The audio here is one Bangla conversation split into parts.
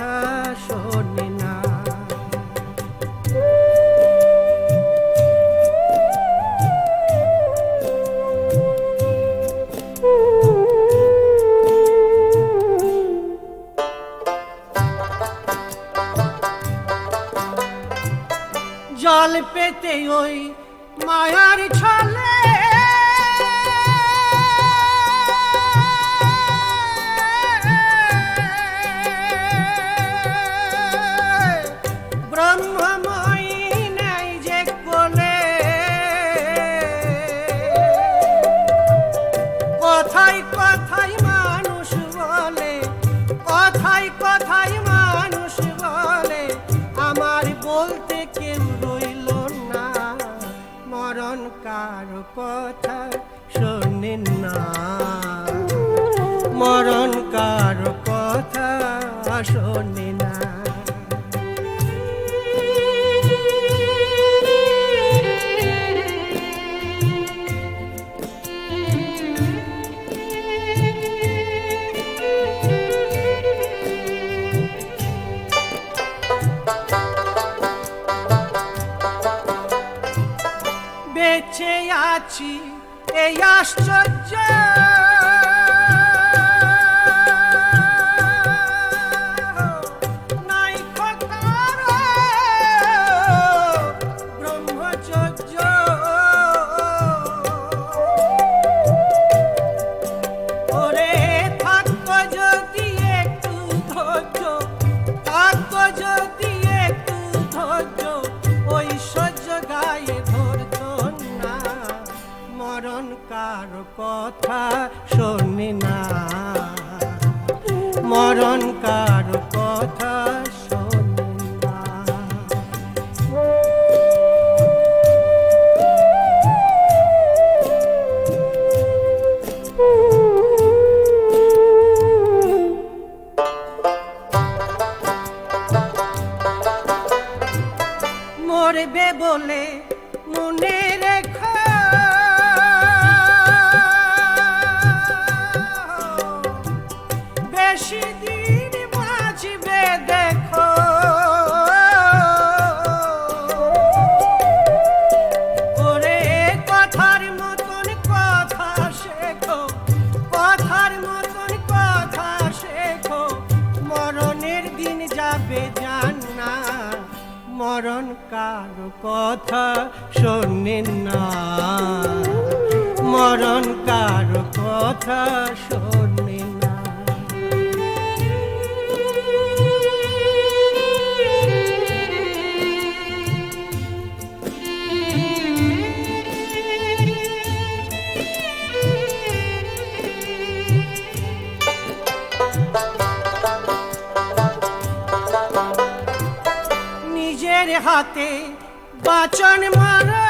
কথা শোনে না। জল পেতে ওই মায়ার ছল এই আশ্চর্য। করবে বলে মনে রেখে না। মরণ কার কথা শোনে না। নিজের হাতে বাচন মারা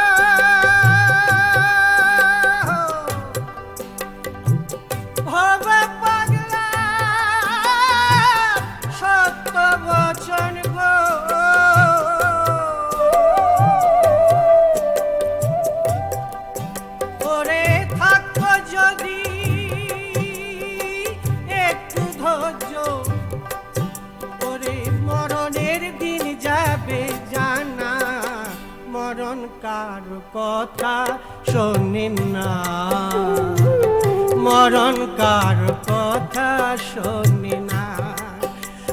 কার কথা শোনেন না। মরণ কার কথা শোনে না।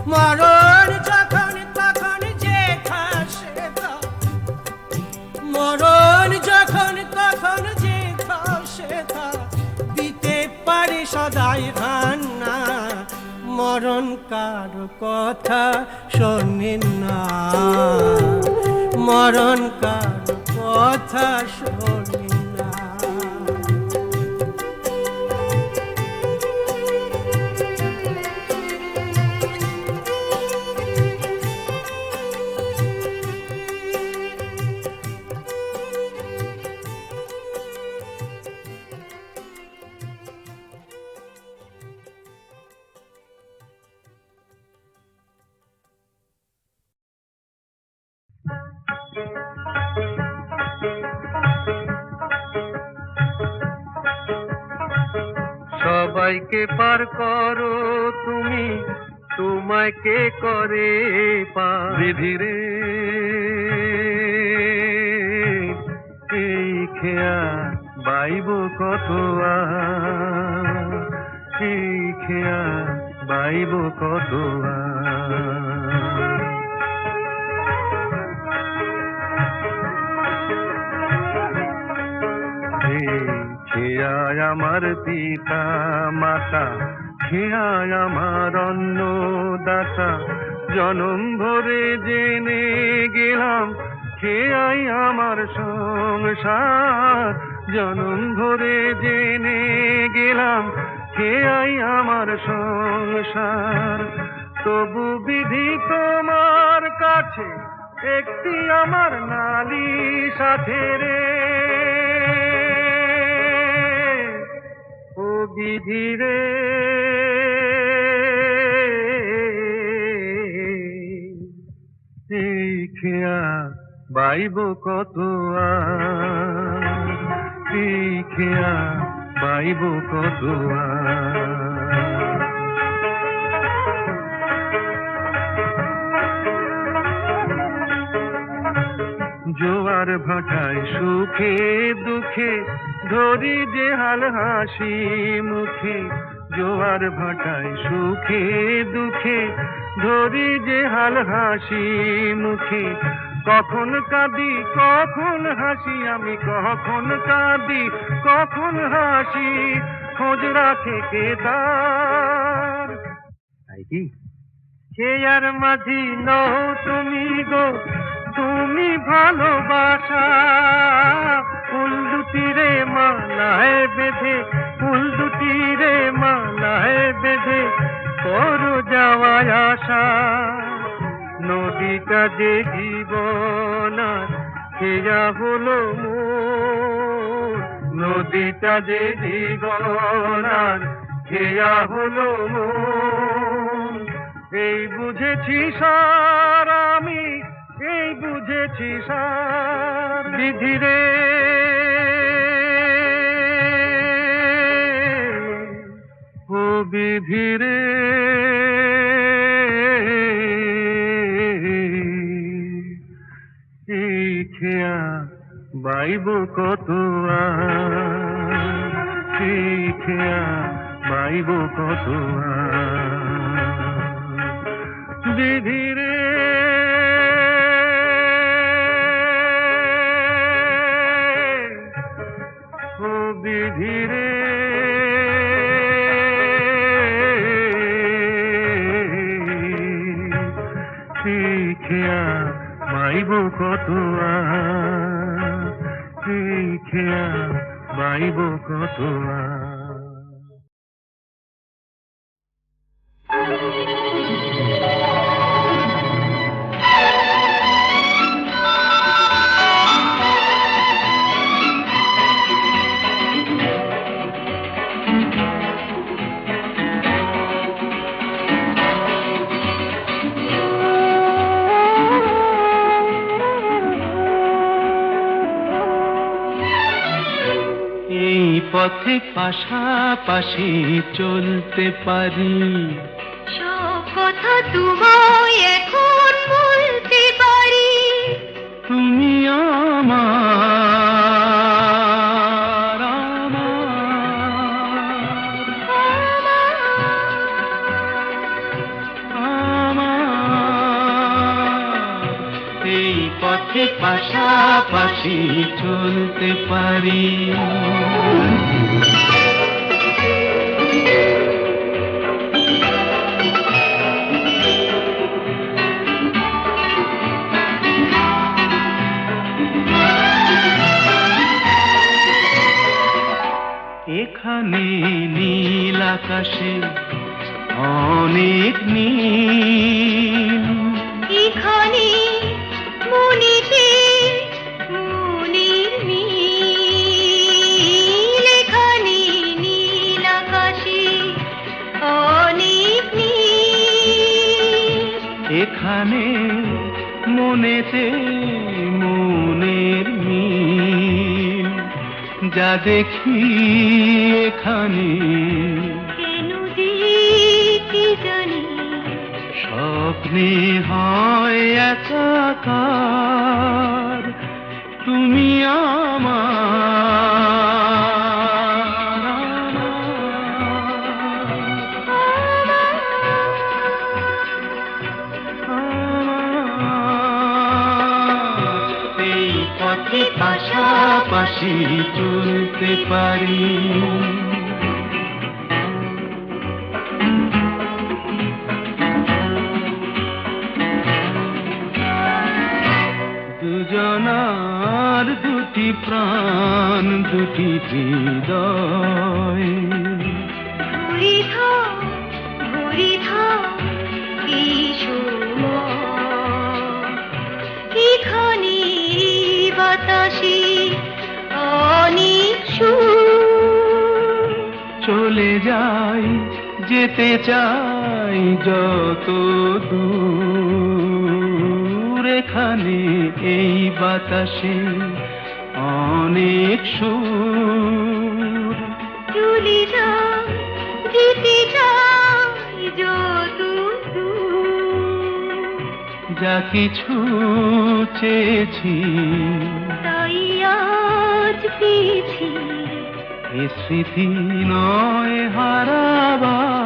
মরণ যখন, তখন যে খাসে মরণ যখন, তখন যে খাসে দিতে পারে সদাই রান্না। মরণ কার কথা শোনেন না। মরণ কার কথা শোনেন সবাইকে পার করো তুমি, তোমায় কে করে ধীরে এই খেয়া বাইব কত এই খেয়া বাইব কত খেয়ায় আমার পিতা, মাতা, খেয়ায় আমার অন্নদাতা, জনম ভরে জেনে গেলাম খেয়াই আমার সংসার, জনম ভরে জেনে গেলাম খেয়াই আমার সংসার। তবু বিধি তোমার কাছে, একটি আমার নালিশ আছে রে। ও বিধি রে। এই খেয়া বাইব কত আর, এই খেয়া বাইব কত জোয়ার ভাটায় সুখে দুঃখে ধরি যে হাল হাসি মুখে জোয়ার ভাটায় সুখে দুঃখে। ধরি যে হাল হাসি মুখে কখন কাঁদি কখন হাসি আমি কখন কাঁদি কখন হাসি খোঁজ রাখে কে তার? কে? আর মাঝি নও তুমি গো তুমি ভালোবাসা ফুল দুটি রে মালায় বেঁধে, ফুল দুটি রে মালায় বেঁধে, করো যাওয়ায় আশা। নদীটা যে জীবন খেয়া হলো নদীটা যে জীবন খেয়া হলো এই বুঝেছি সার আমি, এই বুঝেছি সার। বিধিরে ও বিধিরে এই বাইব কত এই বাইব কত। বিধিরে মাইব কত আর, শিখিয়া মাইব পথে পাশাপাশি চলতে পারি। সব কথা তুমি এখন পাশাপাশি চলতে পারি। এখানে নীল আকাশে অনেক নীল দেখি এখানে। কেন যে কি জানি? স্বপ্নে হয় একাকার তুমি আমার। এই পথে চলতে পারি। দুজনার দুটি প্রাণ দুটি হৃদয়। বাতাসে। চলে যাই যেতে চাই যত দূর। এখানে এই বাতাসে অনেক সুর। চলে যাই যেতে চাই যত যা কিছু চেয়েছি তাই আজ পেয়েছি এ স্মৃতি নয় হারাবার।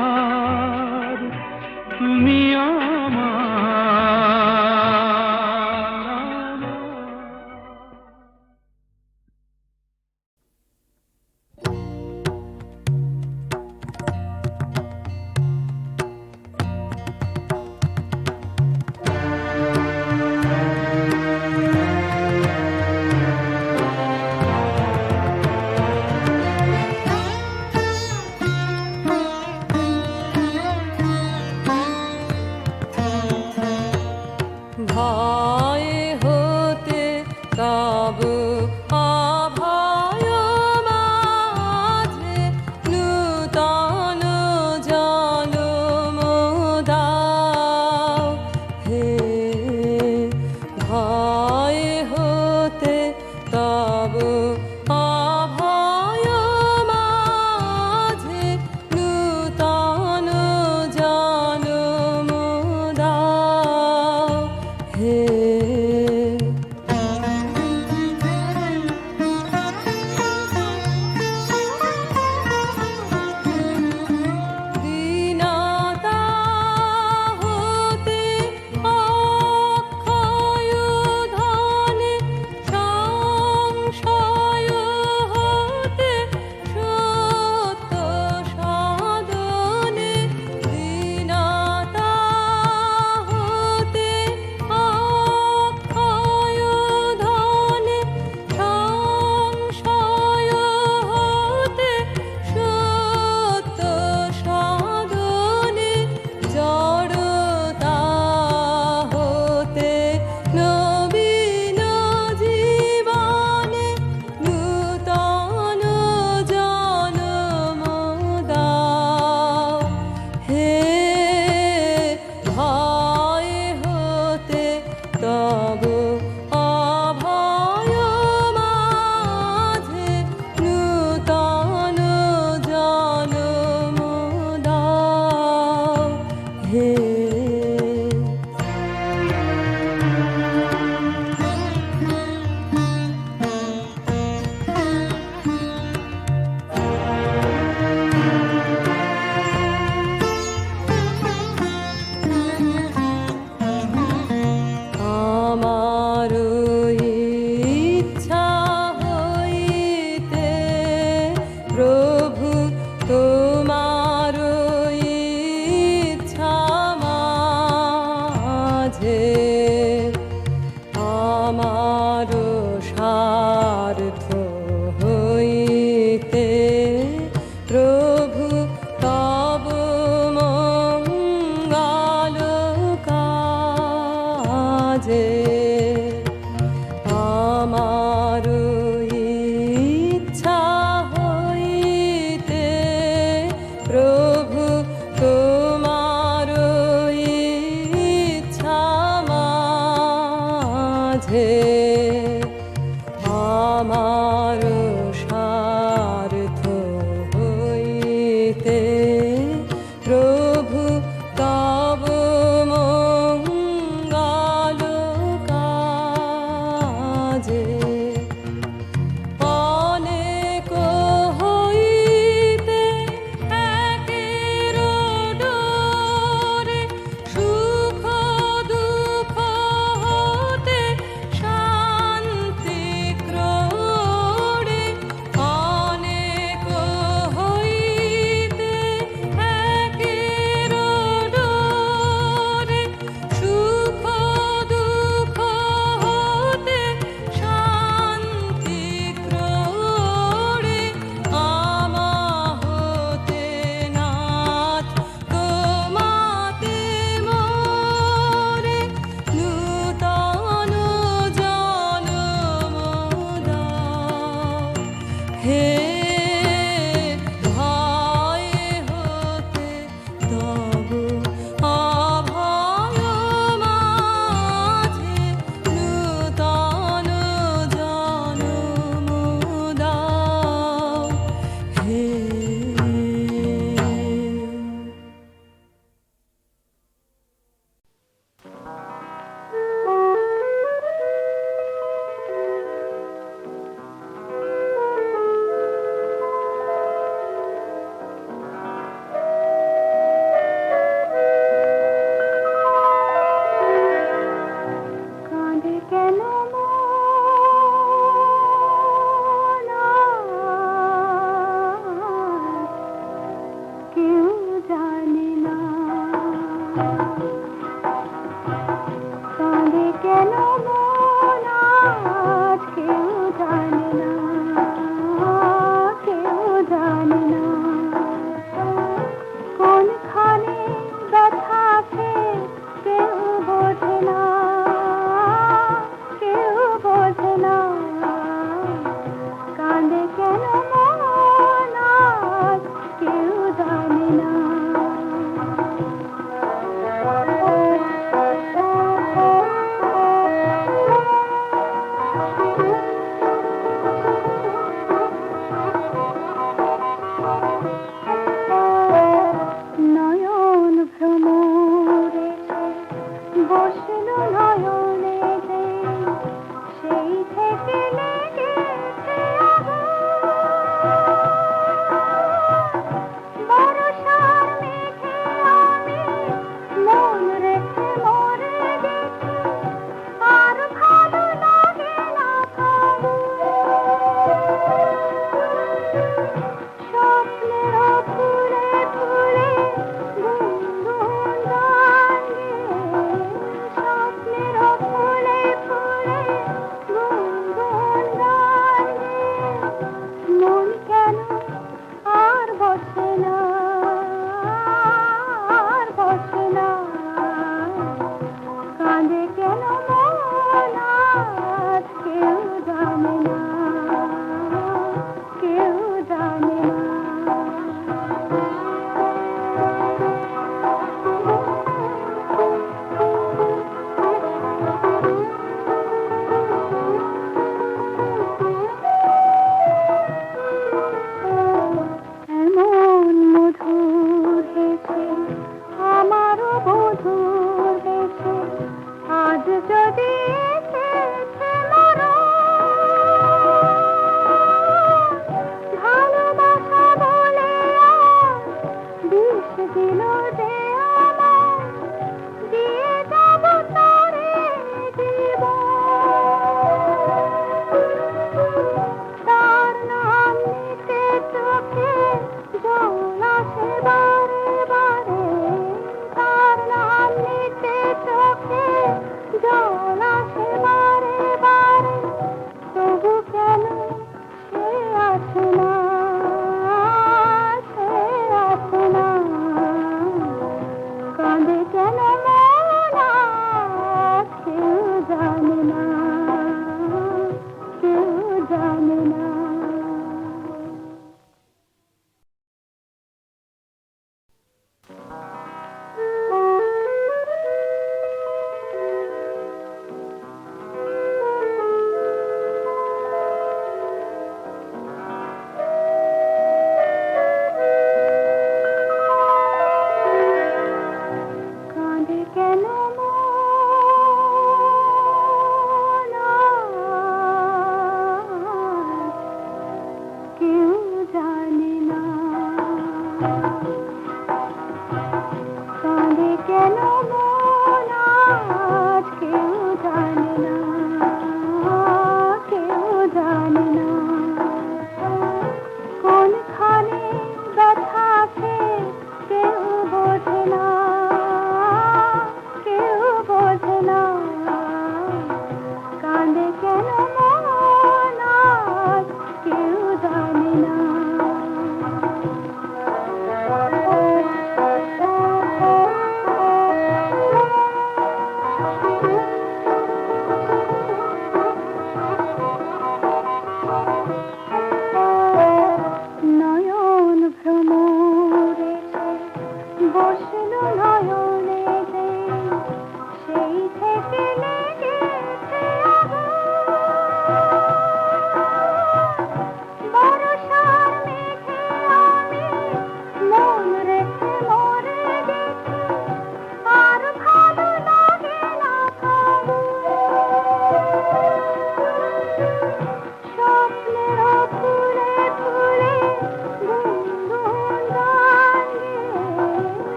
todo.